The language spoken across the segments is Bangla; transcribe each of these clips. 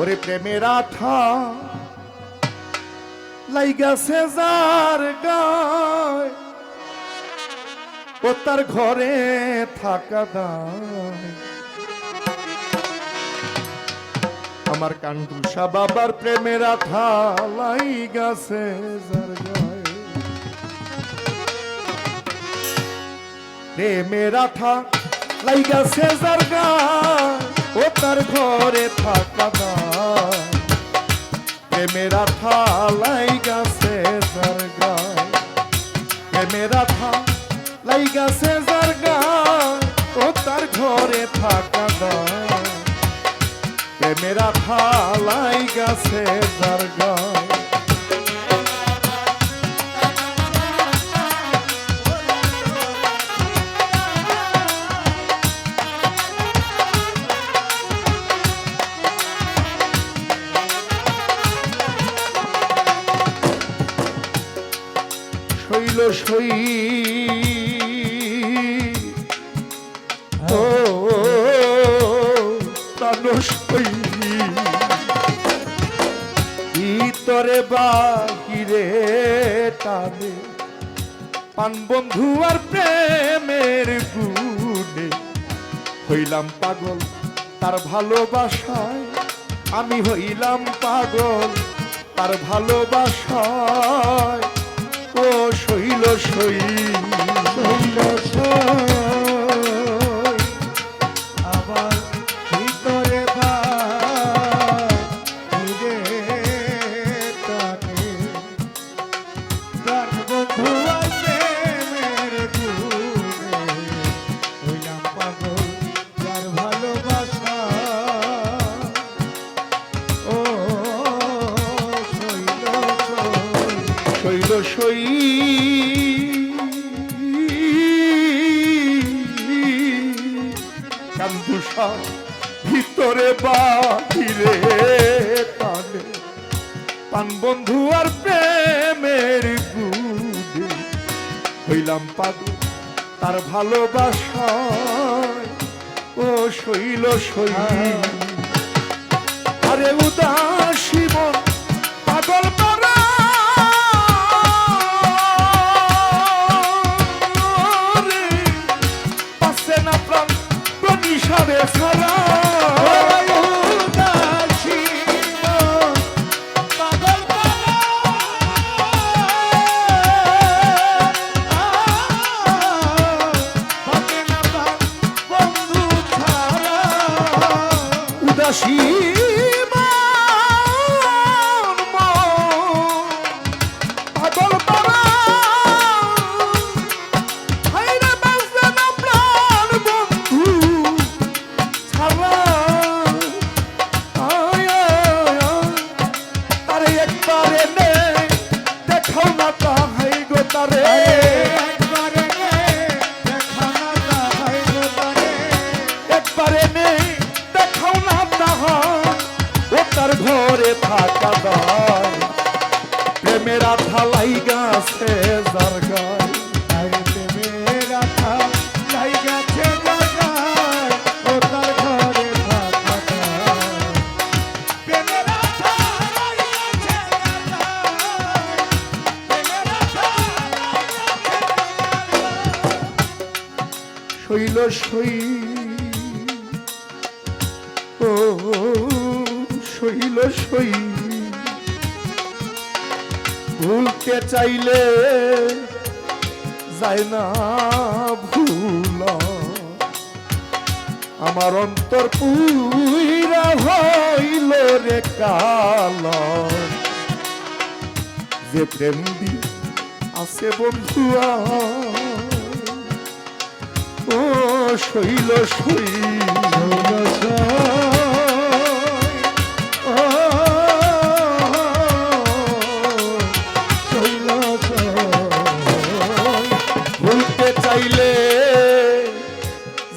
ওরে প্রেমের আঠা লাইগাছে যার গায়, ও তার ঘরে থাকা দায়। আমার কান্ডুসা বাবার প্রেমের আঠা লাইগাছে যার গায়। প্রেমের আঠা লাইগাছে যার গায়, ও তার ঘরে থাকা দায়। প্রেমের থালাই গাছে যার গায়। প্রেমের আঠা লাইগাছে যার গায়, ও তার ঘরে থাকা দায় প্রেমের থালাই গাছে যার গায়। শৈল সই টানে পান বন্ধু আর প্রেমের গুণে। হইলাম পাগল তার ভালোবাসায়, আমি হইলাম পাগল তার ভালোবাসায়। শৈল সই শৈল আমার সই। কান্দুষা ভিতরে বাহিরে টানে পান বন্ধু আর প্রেমের গুদে হইলাম পাগল, তার ভালোবাসায় ও শৈল সই। আরে উদাসী মন পাগল ঘরে দায় প্রেমের শৈল সই সই। ভুলতে চাইলে যায় না ভুল। আমার অন্তর পুইরা হইল রে কাল। যে প্রেম দি আছে বন্ধুয়া ও শৈল সই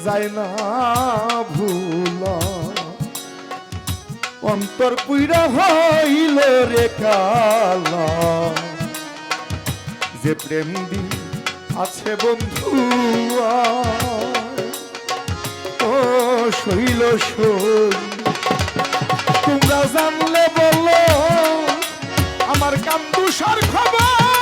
যায় না ভুল। অন্তর পুইরা হইল রে কালা। যে প্রেম দি আছে বন্ধু। ও শৈল। তোমরা জানলে বলো, আমার কান্দুসার খবর।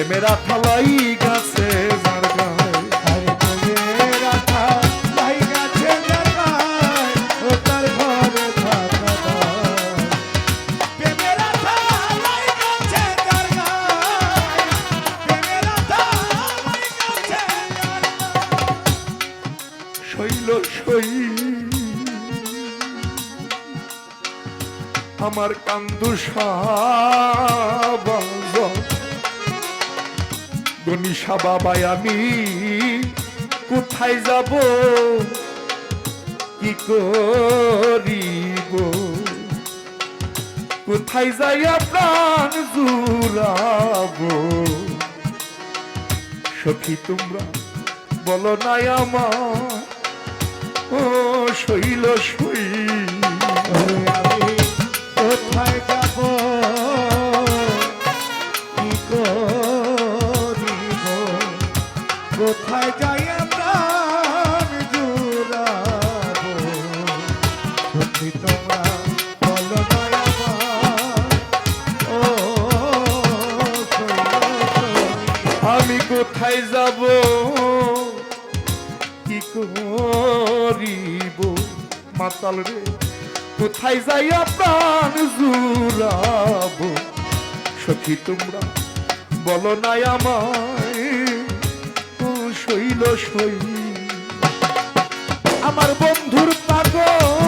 প্রেমেরা থালাই গাছে জারগায় আরে তোরে রাখা লাই গাছে ও তার ঘরে থাকা দায় প্রেমের প্রেমের শৈল শৈ আমার কান্দু সাবাজ গনিশা বাবাই আমি, কোথায় যাব? কি করিব? কোথায় যাইয়া প্রাণ জুড়াবো? সখী তোমরা বলো নাই আমার। ও শৈল শৈ কোথায় যাব? কি করিব? মাতাল রে, কোথায় যাইয়া প্রাণ জুড়াব? সখী তোমরা, বলো নাই আমায় শৈল শৈ আমার বন্ধুর পাগল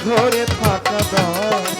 ঘরে থাকা দায়